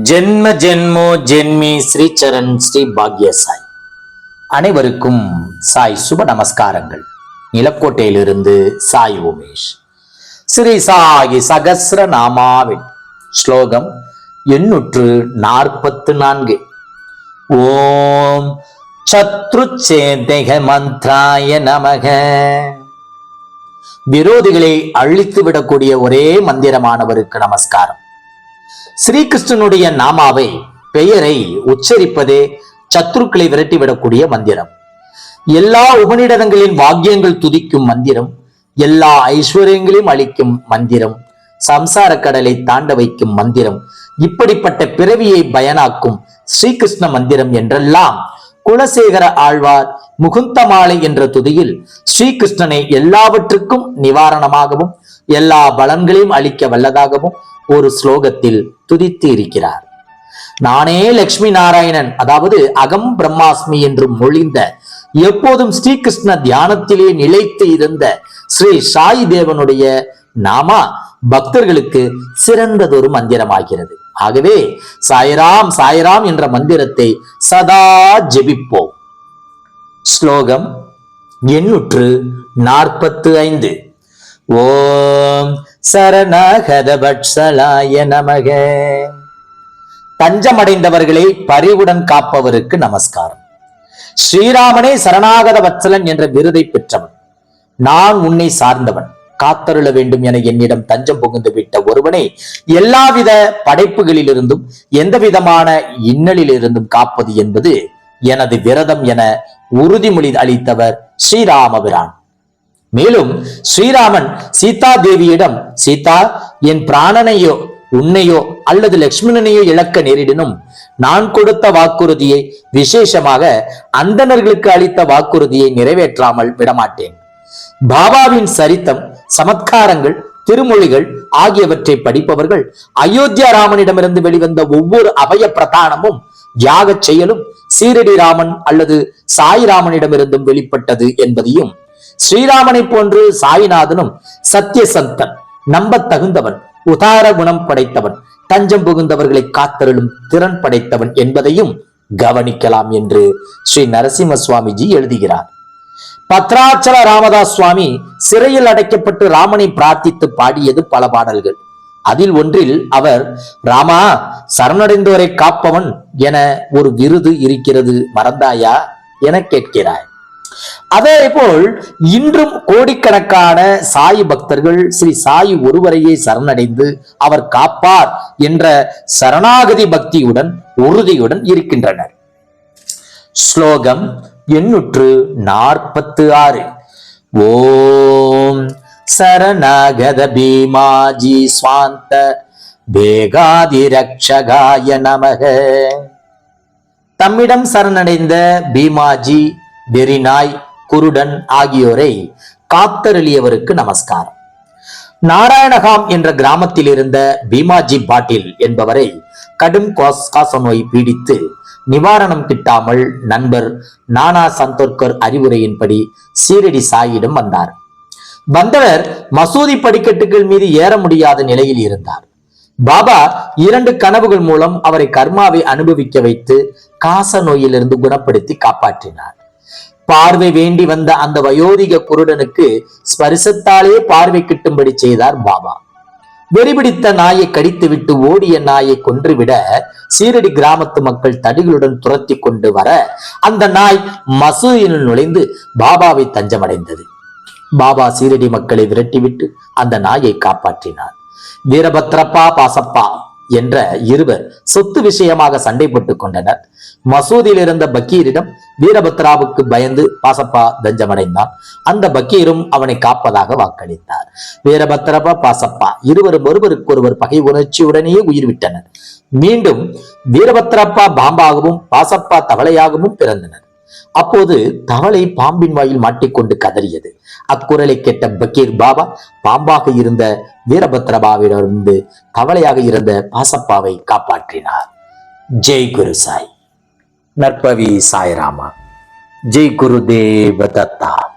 ஜென்ம ஜென்மோ ஜென்மி ஸ்ரீ சரண் ஸ்ரீ பாக்ய சாய் அனைவருக்கும் சாய் சுப நமஸ்காரங்கள். நிலக்கோட்டையிலிருந்து சாய் உமேஷ். ஸ்ரீ சாயி சகசிர நாமாவின் ஸ்லோகம் எண்ணூற்று நாற்பத்து நான்கு. ஓம் சத்ரு சேதேக மந்த்ராய நமக. விரோதிகளை அழித்து விடக்கூடிய ஒரே மந்திரமானவருக்கு நமஸ்காரம். ஸ்ரீகிருஷ்ணனுடைய நாமாவை பெயரை உச்சரிப்பதே சத்துருக்களை விரட்டிவிடக்கூடிய மந்திரம். எல்லா உபநிடதங்களின் வாக்கியங்கள் துதிக்கும் மந்திரம் எல்லா ஐஸ்வர்யங்களையும் அளிக்கும் மந்திரம் சம்சார கடலை தாண்ட வைக்கும் மந்திரம் இப்படிப்பட்ட பிறவியை பயனாக்கும் ஸ்ரீகிருஷ்ண மந்திரம் என்றெல்லாம் குலசேகர ஆழ்வார் முகுந்தமாலை என்ற துதியில் ஸ்ரீகிருஷ்ணனை எல்லாவற்றுக்கும் நிவாரணமாகவும் எல்லா பலன்களையும் அளிக்க வல்லதாகவும் ஒரு ஸ்லோகத்தில் துதித்து இருக்கிறார் நானே லக்ஷ்மி நாராயணன் அதாவது அகம் பிரம்மாஸ்மி என்று மொழிந்த எப்போதும் ஸ்ரீகிருஷ்ண தியானத்திலே நிலைத்து இருந்த ஸ்ரீ சாய் தேவனுடைய நாமா பக்தர்களுக்கு சிறந்ததொரு மந்திரமாகிறது. ஆகவே சாய்ராம் சாய்ராம் என்ற மந்திரத்தை சதா ஜெபிப்போம். ஸ்லோகம் எண்ணூற்று நாற்பத்து ஐந்து. ஓம் சரணகதபட்சலாய நமக. தஞ்சமடைந்தவர்களை பரிவுடன் காப்பவருக்கு நமஸ்காரம். ஸ்ரீராமனே சரணாகத வத்சலன் என்ற விருதை பெற்றவன். நான் உன்னை சார்ந்தவன். காத்தருள வேண்டும் என என்னிடம் தஞ்சம் புகுந்து விட்ட ஒருவனை எல்லாவித படைப்புகளிலிருந்தும் எந்த விதமான இன்னலிலிருந்தும் காப்பது என்பது எனது விரதம் என உறுதிமொழி அளித்தவர் ஸ்ரீராமபிரான். மேலும் ஸ்ரீராமன் சீதா தேவியிடம் சீதா என் பிராணனையோ உன்னையோ அல்லது லக்ஷ்மணனையோ இழக்க நேரிடினும். நான் கொடுத்த வாக்குறுதியை விசேஷமாக அந்தணர்களுக்கு அளித்த வாக்குறுதியை நிறைவேற்றாமல் விடமாட்டேன். பாபாவின் சரித்தம் சமத்காரங்கள் திருமொழிகள் ஆகியவற்றை படிப்பவர்கள் அயோத்தியா ராமனிடமிருந்து வெளிவந்த ஒவ்வொரு அபய பிரதானமும் தியாக செயலும் சீரடி ராமன் அல்லது சாய்ராமனிடமிருந்தும் வெளிப்பட்டது என்பதையும் ஸ்ரீராமனை போன்று சாய்நாதனும் சத்தியசந்தன் நம்பத் தகுந்தவன் உதார குணம் படைத்தவன் தஞ்சம் புகுந்தவர்களை காத்தருளும் திறன் படைத்தவன் என்பதையும் கவனிக்கலாம் என்று ஸ்ரீ நரசிம்ம சுவாமிஜி எழுதுகிறார். பத்ராச்சல ராமதாஸ் சுவாமி சிறையில் அடைக்கப்பட்டு ராமனை பிரார்த்தித்து பாடியது பல பாடல்கள். அதில் ஒன்றில் அவர் ராமா சரணடைந்தோரை காப்பவன் என ஒரு விருது இருக்கிறது மறந்தாயா? என கேட்கிறாய் அதே போல் இன்றும் கோடிக்கணக்கான சாய் பக்தர்கள் ஸ்ரீ சாய் ஒருவரையே சரணடைந்து அவர் காப்பார் என்ற சரணாகதி பக்தியுடன் உறுதியுடன் இருக்கின்றனர். ஸ்லோகம் எண்ணூற்று நாற்பத்து ஆறு ஓம் சரணாகத பீமாஜி ஸ்வாந்த பேகாதிரக்ஷகாய நமக. தம்மிடம் சரணடைந்த பீமாஜி வெறிநாய் குருடன் ஆகியோரை காத்தருளியவருக்கு நமஸ்காரம். நாராயணகாம் என்ற கிராமத்தில் இருந்த பீமாஜி பாட்டில் என்பவரை கடும் காச நோய் பீடித்து நிவாரணம் கிட்டாமல் நண்பர் நானா சந்தோர்கர் அறிவுரையின்படி சீரடி சாயிடம் வந்தார். வந்தவர் மசூதி படிக்கட்டுகள் மீது ஏற முடியாத நிலையில் இருந்தார். பாபா இரண்டு கனவுகள் மூலம் அவரை கர்மாவை அனுபவிக்க வைத்து காச நோயிலிருந்து குணப்படுத்தி காப்பாற்றினார். பார்வை வேண்டி வந்த அந்த வயோதிக குருடனுக்கு ஸ்பரிசத்தாலே பார்வை கிட்டும்படி செய்தார் பாபா. வெறிபிடித்த நாயை கடித்துவிட்டு ஓடிய நாயை கொன்றுவிட சீரடி கிராமத்து மக்கள் தடிகளுடன் துரத்தி கொண்டு வர அந்த நாய் மசூதியில் நுழைந்து பாபாவை தஞ்சமடைந்தது. பாபா சீரடி மக்களை விரட்டிவிட்டு அந்த நாயை காப்பாற்றினார். வீரபத்ரப்பா பாசப்பா. என்ற இருவர் சொத்து விஷயமாக சண்டை போட்டுக் கொண்டனர். மசூதியில் இருந்த பக்கீரிடம் வீரபத்ராவுக்கு பயந்து பாசப்பா தஞ்சமடைந்தான். அந்த பக்கீரும் அவனை காப்பதாக வாக்களித்தார். வீரபத்ரபா பாசப்பா இருவரும் ஒருவருக்கொருவர் பகை உணர்ச்சியுடனேயே உயிர் விட்டனர் மீண்டும் வீரபத்ரப்பா பாம்பாகவும் பாசப்பா தவளையாகவும் பிறந்தனர். அப்போது தவளை பாம்பின் வாயில் மாட்டிக்கொண்டு கதறியது. அக்குரலை கேட்ட பக்கீர் பாபா பாம்பாக இருந்த வீரபத்ரபாவிடமிருந்து தவளையாக இருந்த பாசப்பாவை காப்பாற்றினார். ஜெய் குரு சாய். நற்பவி சாய்ராமா. ஜெய் குரு தேவ தத்தா.